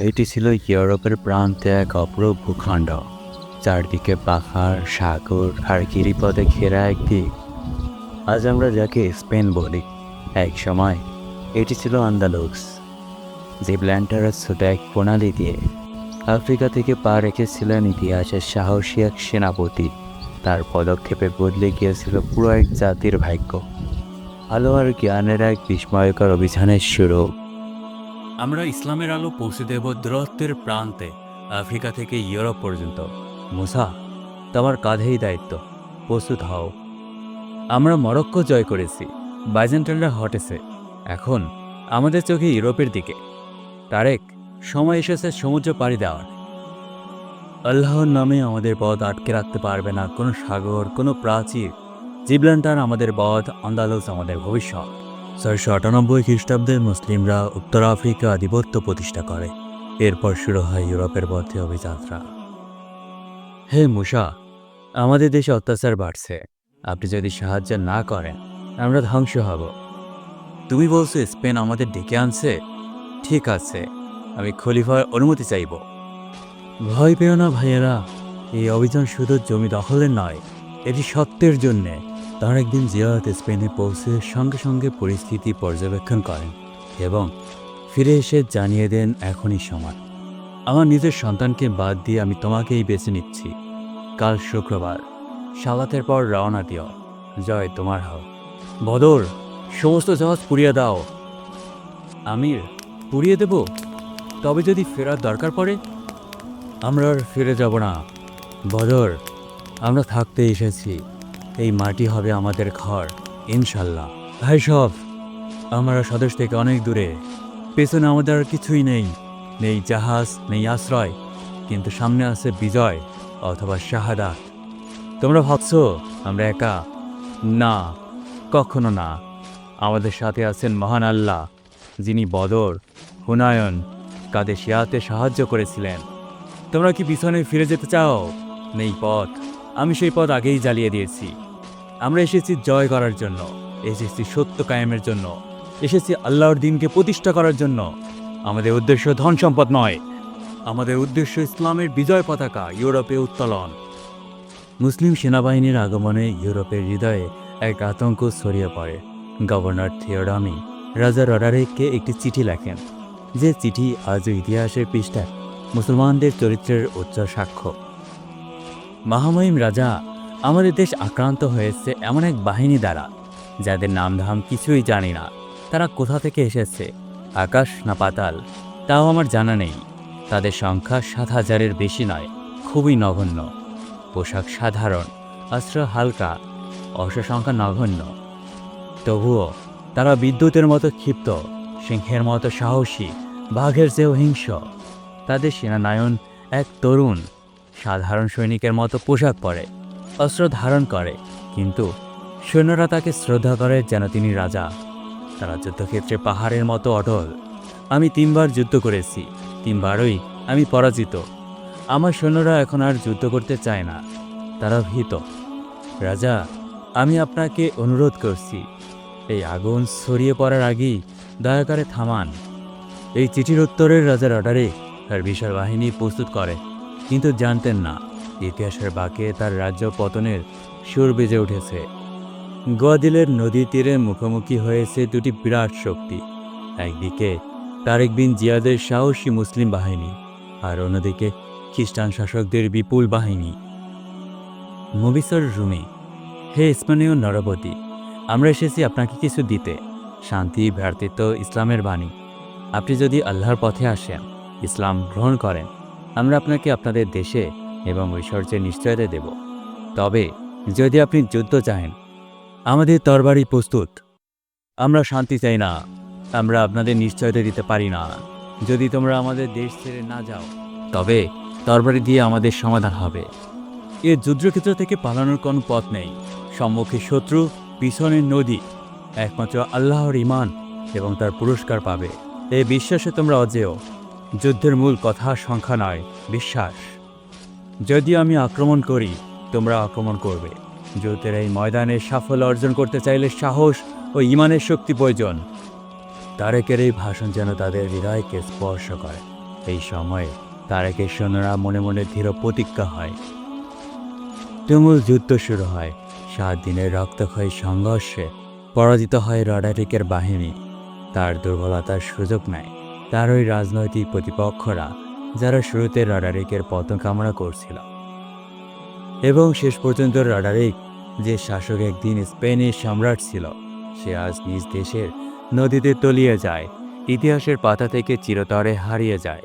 এটি ছিল ইউরোপের প্রান্তে এক অপরূপ ভূখণ্ড। চারদিকে পাহাড়, সাগর আর গিরিপথে ঘেরা এক দ্বীপ আজ আমরা যাকে স্পেন বলি। এক সময় এটি ছিল আন্দালুস যে ব্ল্যান্টারাস ছোট এক প্রণালী দিয়ে আফ্রিকা থেকে পা রেখেছিলেন ইতিহাসের সাহসী এক সেনাপতি। তার পদক্ষেপে বদলে গিয়েছিল পুরো এক জাতির ভাগ্য। আলো আর জ্ঞানের এক বিস্ময়কর অভিযানের শুরু। আমরা ইসলামের আলো পৌঁছে দেব দূরত্বের প্রান্তে, আফ্রিকা থেকে ইউরোপ পর্যন্ত। মুসা, তোমার কাঁধেই দায়িত্ব। প্রস্তুত হও। আমরা মরক্কো জয় করেছি বাইজেন্টানরা হটেছে। এখন আমাদের চোখে ইউরোপের দিকে। তারেক, সময় এসেছে সমুদ্র পাড়ি দেওয়ার। আল্লাহর নামে আমাদের পথ আটকে রাখতে পারবে না কোনো সাগর, কোনো প্রাচীর। জিবলান্টার আমাদের পথ আন্দালুস আমাদের ভবিষ্যৎ। ছয়শো আটানব্বই খ্রিস্টাব্দে মুসলিমরা উত্তর আফ্রিকা আধিপত্য প্রতিষ্ঠা করে। এরপর শুরু হয় ইউরোপের পথে অভিযাত্রা। হে মুসা আমাদের দেশে অত্যাচার বাড়ছে। আপনি যদি সাহায্য না করেন আমরা ধ্বংস হব। তুমি বলছো স্পেন আমাদের ডেকে আনছে? ঠিক আছে আমি খলিফার অনুমতি চাইব। ভয় পেও না ভাইয়েরা এই অভিযান শুধু জমি দখলের নয় এটি সত্যের জন্যে। তার একদিন জিয়ারত স্পেনে পৌঁছে সঙ্গে সঙ্গে পরিস্থিতি পর্যবেক্ষণ করেন এবং ফিরে এসে জানিয়ে দেন, এখনই সময়। আমার নিজের সন্তানকে বাদ দিয়ে আমি তোমাকেই বেছে নিচ্ছি। কাল শুক্রবার। সালাতের পর রওনা দিও। জয় তোমার হও। বদর, সমস্ত জাহাজ পুড়িয়ে দাও। আমির, পুড়িয়ে দেব? তবে যদি ফেরার দরকার পড়ে? আমরা আর ফিরে যাব না। বদর, আমরা থাকতে এসেছি। এই মাটি হবে আমাদের ঘর, ইনশাল্লাহ। ভাই সব, আমরা স্বদেশ থেকে অনেক দূরে। পেছনে আমাদের আর কিছুই নেই। নেই জাহাজ, নেই আশ্রয়, কিন্তু সামনে আছে বিজয় অথবা শাহাদা তোমরা ভাবছ আমরা একা? না, কখনো না। আমাদের সাথে আছেন মহান আল্লাহ, যিনি বদর, হুনায়ন কাদে শিয়াতে সাহায্য করেছিলেন। তোমরা কি পিছনে ফিরে যেতে চাও? নেই পথ। আমি সেই পথ আগেই জ্বালিয়ে দিয়েছি। আমরা এসেছি জয় করার জন্য, এসেছি সত্য কায়েমের জন্য, এসেছি আল্লাহর দিনকে প্রতিষ্ঠা করার জন্য। আমাদের উদ্দেশ্য ধন সম্পদ নয়, আমাদের উদ্দেশ্য ইসলামের বিজয় পতাকা, ইউরোপে উত্তোলন। মুসলিম সেনাবাহিনীর আগমনে ইউরোপের হৃদয়ে এক আতঙ্ক ছড়িয়ে পড়ে। গভর্নর থিওডামি রাজা রডারেককে একটি চিঠি লেখেন। যে চিঠি আজও ইতিহাসের পৃষ্ঠায় মুসলমানদের চরিত্রের উচ্চ সাক্ষ্য। মহামহিম রাজা আমাদের দেশ আক্রান্ত হয়েছে এমন এক বাহিনী দ্বারা, যাদের নামধাম কিছুই জানি না। তারা কোথা থেকে এসেছে? আকাশ না পাতাল? তাও আমার জানা নেই। তাদের সংখ্যা সাত হাজারের বেশি নয়, খুবই নগণ্য। পোশাক সাধারণ, অস্ত্র হালকা, অস্ত্র সংখ্যা নগণ্য। তবুও, তারা বিদ্যুতের মতো ক্ষিপ্ত, সিংহের মতো সাহসী, বাঘের চেয়েও হিংস্র। তাদের সেনানায়ন এক তরুণ, সাধারণ সৈনিকের মতো পোশাক পরে। অস্ত্র ধারণ করে, কিন্তু সৈন্যরা তাকে শ্রদ্ধা করে যেন তিনি রাজা। তারা যুদ্ধক্ষেত্রে পাহাড়ের মতো অটল। আমি তিনবার যুদ্ধ করেছি, তিনবারই আমি পরাজিত। আমার সৈন্যরা এখন আর যুদ্ধ করতে চায় না, তারা ভীত। রাজা, আমি আপনাকে অনুরোধ করছি, এই আগুন ছড়িয়ে পড়ার আগেই দয়া করে থামান। এই চিঠির উত্তরের রাজার অর্ডারে তার বিশাল বাহিনী প্রস্তুত করে, কিন্তু জানতেন না। ইতিহাসের বাঁকে তার রাজ্য পতনের সুর বেজে উঠেছে। গোয়াদিলের নদীর তীরে মুখোমুখি হয়েছে দুটি বিরাট শক্তি। একদিকে তারেক বিন জিয়াদের সাহসী মুসলিম বাহিনী আর অন্যদিকে খ্রিস্টান শাসকদের বিপুল বাহিনী। মুবিসর রুমি, হে স্পানীয় নরপতি, আমরা এসেছি আপনাকে কিছু দিতে। শান্তি, ভ্রাতৃত্ব, ইসলামের বাণী। আপনি যদি আল্লাহর পথে আসেন, ইসলাম গ্রহণ করেন, আমরা আপনাকে আপনাদের দেশে এবং ঐশ্বর্যের নিশ্চয়তা দেব। তবে যদি আপনি যুদ্ধ চাহেন, আমাদের তরবারি প্রস্তুত। আমরা শান্তি চাই না, আমরা আপনাদের নিশ্চয়তা দিতে পারি না। যদি তোমরা আমাদের দেশ ছেড়ে না যাও, তবে তরবারি দিয়ে আমাদের সমাধান হবে। এ যুদ্ধক্ষেত্র থেকে পালানোর কোনো পথ নেই। সম্মুখে শত্রু, পিছনের নদী, একমাত্র আল্লাহর ইমান এবং তার পুরস্কার পাবে। এই বিশ্বাসে তোমরা অজেয়। যুদ্ধের মূল কথা সংখ্যা নয়, বিশ্বাস। যদি আমি আক্রমণ করি, তোমরা আক্রমণ করবে। যুদ্ধের এই ময়দানে সাফল্য অর্জন করতে চাইলে সাহস ও ইমানের শক্তি প্রয়োজন। তারেকের এই ভাষণ যেন তাদের হৃদয়কে স্পর্শ করে। এই সময়ে তারেকের সৈন্যরা মনে মনে ধীর প্রতিজ্ঞা হয়। তুমুল যুদ্ধ শুরু হয়। সাত দিনের রক্তক্ষয়ী সংঘর্ষে পরাজিত হয় রডারিকের বাহিনী। তার দুর্বলতার সুযোগ নেয়। তার ওই রাজনৈতিক প্রতিপক্ষরা যারা শুরুতে রাডারিকের পতন কামনা করছিল। এবং শেষ পর্যন্ত রাডারিক যে শাসক একদিন স্পেনের সম্রাট ছিল, সে আজ নিজ দেশের নদীতে তলিয়ে যায়, ইতিহাসের পাতা থেকে চিরতরে হারিয়ে যায়।